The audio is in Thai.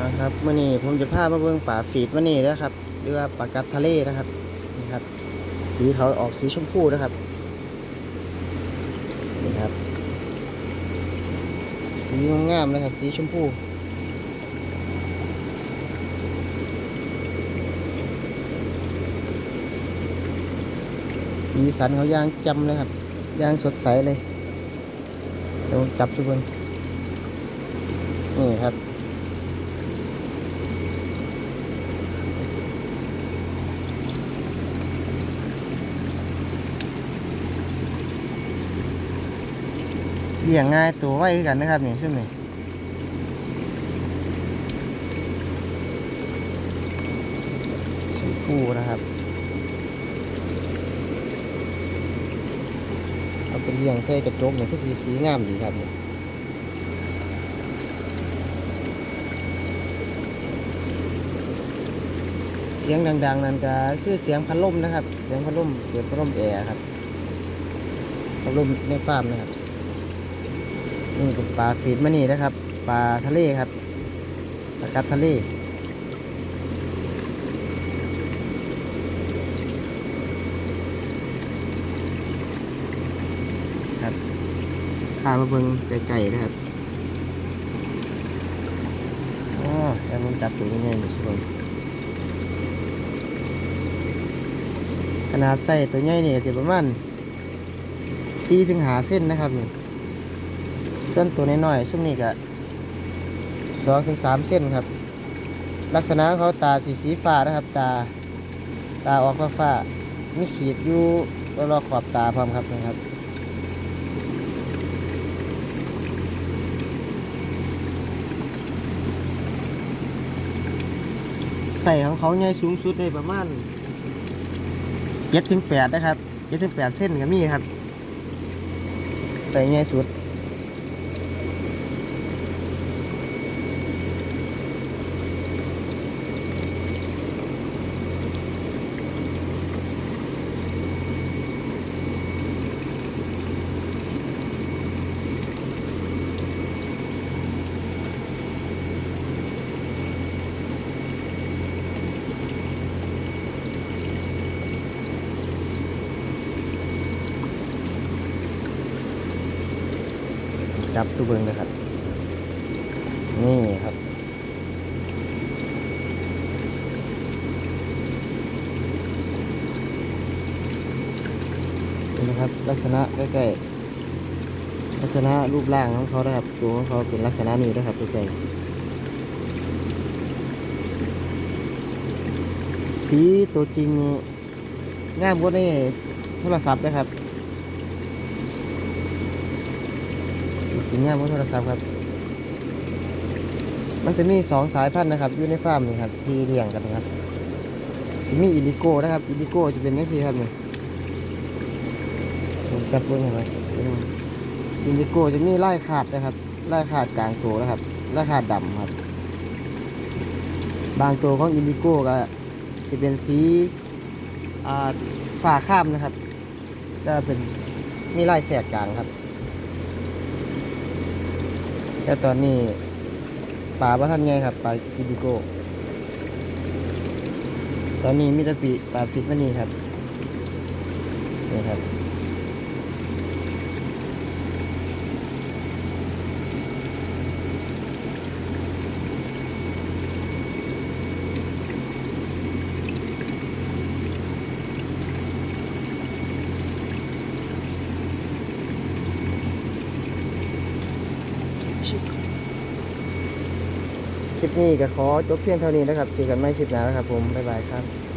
อ่าครับมื่อนี้ผมจะพามาเบิ่งป่าฟีดมื่อนี้นะครับหรือว่าปลากัดทะเลนะครับนี่ครับ สีเขาออกสีชมพูนะครับนี่ครับ สีงามๆเลยครับ สีชมพูสีสันเขาย่างจำเลยครับย่างสดใสเลยเดี๋ยวจับสุเบิงนี่ครับ เลี้ยงง่ายตัวไว้กันนะครับนี่ช่ไหมชมพูนะครับเอาไปเลี้ยงใส่กระจกเนี่ยก็สีสีงามดีครับนี่เสียงดัง ๆ นั่นก็คือเสียงพัดลมนะครับ เสียงพัดลมเก็บพัดลมแอร์ครับพัดลมในฟาร์มนะครับ นี่เป็นปลาฟีดมานี่นะครับ ปลาทะเลครับปลากัดทะเลครับข้ามาเบิ่งไก่ๆนะครับอ๋อแล้วมันจับตัวยังไงอยู่สิผมขนาดใส่ตัวใหญ่นี่ก็จะประมาณ4ถึง5เส้นนะครับนี่ ส่วนตัวน้อยๆช่วงนี้ก็สองถึงสามเส้นครับ ลักษณะเขาตาสีสีฟ้านะครับ ตา ตาออกฟ้าฟ้ามีขีดอยู่รอบๆขอบตาพร้อมครับนะครับใส่ของเขาใหญ่สูงสุดในประมาณเจ็ดถึงแปดนะครับเจ็ดถึงแปดเส้นก็มีครับ ใส่ใหญ่สุด จับสู้เบิงเลยครับ นี่ครับ นี่นะครับ ลักษณะใกล้ๆลักษณะรูปร่างของเขานะครับตัวของเขาเป็นลักษณะนี้นะครับใกล้ๆสีตัวจริงนี่งามกว่าในโทรศัพท์นะครับ กินง่ายบนโทรศัพท์ครับ มันจะมีสองสายพันธุ์นะครับอยู่ในฟาร์มนี่ครับที่เลี้ยงกันนะครับจะมีอินดิโก้นะครับอินดิโก้จะเป็นยังไงครับนี่ผมจับเบิ้งเห็นไหมอินดิโก้จะมีไล่ขาดนะครับไล่ขาดกลางตัวนะครับไล่ขาดดำครับ บางตัวของอินดิโก้ก็จะเป็นสีฝ่าข้ามนะครับจะเป็นมีไล่แสกกลางครับ แต่ตอนนี้ป่าบ้ท่านไงครับปลากิติโก ตอนนี้มิตรปีปลาฟิตมานี่ครับนี่ครับ คลิปนี้ก็ขอจบเพียงเท่านี้นะครับเจอกันใหม่คลิปหน้านะครับผมบ๊ายบายครับ